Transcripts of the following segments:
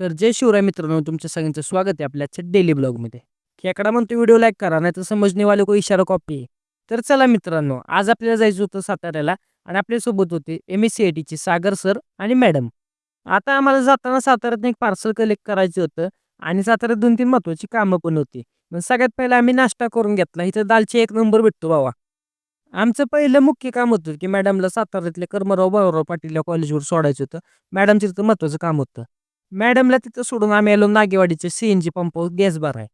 तर जय शिवराय मित्रांनो तुमच्या सगळ्यांचं स्वागत आहे आपल्या डेली ब्लॉगमध्ये खेकडा म्हणतो व्हिडिओ लाईक करा नाही तर समजणेवाले को इशारा कॉपी तर चला मित्रांनो आज आपल्याला जायचं होतं साताऱ्याला आणि आपल्यासोबत होते एम एस सी आय टीचे सागर सर आणि मॅडम आता आम्हाला जाताना साताऱ्यात एक पार्सल कलेक्ट करायचं होतं आणि साताऱ्यात दोन तीन महत्त्वाची कामं पण होती. मग सगळ्यात पहिला आम्ही नाश्ता करून घेतला. इथं दालची एक नंबर भेटतो बाबा आमचं पहिलं मुख्य काम होतं की मॅडमला साताऱ्यातल्या कर्मराव भाऊराव पाटील या कॉलेजवर सोडायचं होतं. मॅडमचं तिथं महत्त्वाचं काम होतं. मॅडमला तिथं सोडून आम्ही आलो नागेवाडीचे C N G pump gas भराय.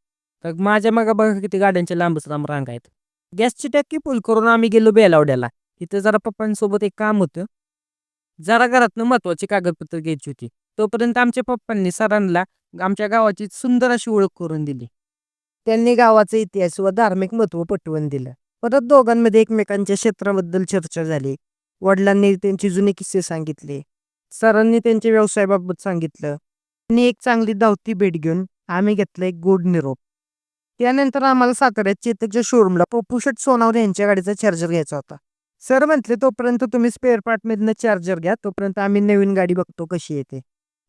तर माझ्या मागं बघा किती गाड्यांच्या लांबच लांब रांग आहेत. गॅसची टॅक्की फुल करून आम्ही गेलो बेलावड्याला. तिथं जरा पप्पांसोबत एक काम होतं. जरा घरातनं महत्त्वाची कागदपत्र घ्यायची होती. तोपर्यंत आमच्या पप्पांनी सरांना आमच्या गावाची सुंदर अशी ओळख करून दिली. त्यांनी गावाचा इतिहास व धार्मिक महत्त्व पटवून दिलं. परत दोघांमध्ये एकमेकांच्या क्षेत्राबद्दल चर्चा झाली. वडिलांनी त्यांची जुने किस्से सांगितले. सरांनी त्यांच्या व्यवसायाबाबत सांगितलं. आणि एक चांगली धावती भेट घेऊन आम्ही घेतला एक गोड निरोप. त्यानंतर आम्हाला साताऱ्यात चेतकच्या शोरूमला पप्पूशट सोनावर यांच्या गाडीचा चार्जर घ्यायचा होता. सर म्हटले तोपर्यंत तुम्ही स्पेअर पार्टमधनं चार्जर घ्या तोपर्यंत आम्ही नवीन गाडी बघतो कशी येते.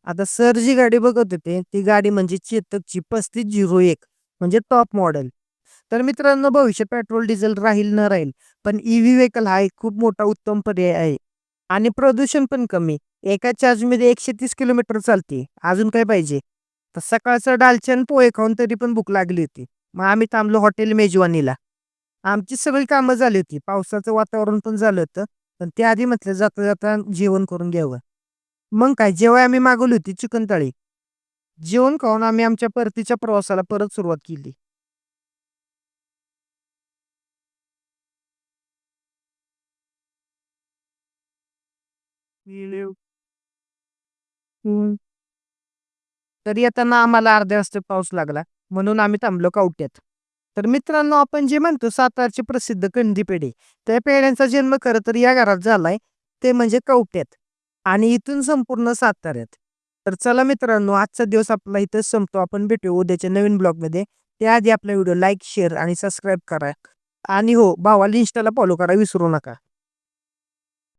आता सर जी गाडी बघत होते ती गाडी म्हणजे चेतकची पस्तीस झिरो एक म्हणजे टॉप मॉडेल तर मित्रांनो भविष्यात पेट्रोल डिझेल राहील न राहील पण ई व्ही व्हेकल हा एक खूप मोठा उत्तम पर्याय आहे. आणि प्रदूषण पण कमी. एका चार्जमध्ये एकशे तीस किलोमीटर चालते. अजून काय पाहिजे? तर सकाळचं डालचन पोहे खाऊन तरी पण भूक लागली होती. मग आम्ही थांबलो हॉटेल मेजवानीला. आमची सगळी कामं झाली होती. पावसाचं वातावरण पण झालं होतं. पण त्याआधी म्हटलं जाता जाता जेवण करून घ्यावं. मग काय? जेव्हा आम्ही मागवली होती चिकन थाळी जेवण खाऊन आम्ही आमच्या परतीच्या प्रवासाला परत सुरुवात केली. हम्म. तरी येताना आम्हाला अर्ध्या वाजता पाऊस लागला. म्हणून आम्ही थांबलो कवट्यात. तर मित्रांनो आपण जे म्हणतो सातारचे प्रसिद्ध कंदी पेढे. त्या पेढ्यांचा जन्म खरं तर या घरात झालाय. ते म्हणजे कवट्यात. आणि इथून संपूर्ण साताऱ्यात. तर चला मित्रांनो आजचा दिवस आपला इथंच संपतो. आपण भेटू उद्याच्या नवीन ब्लॉगमध्ये. त्याआधी आपला व्हिडिओ लाईक शेअर आणि सबस्क्राईब करा. आणि हो भावाला इंस्टाला फॉलो करा विसरू नका.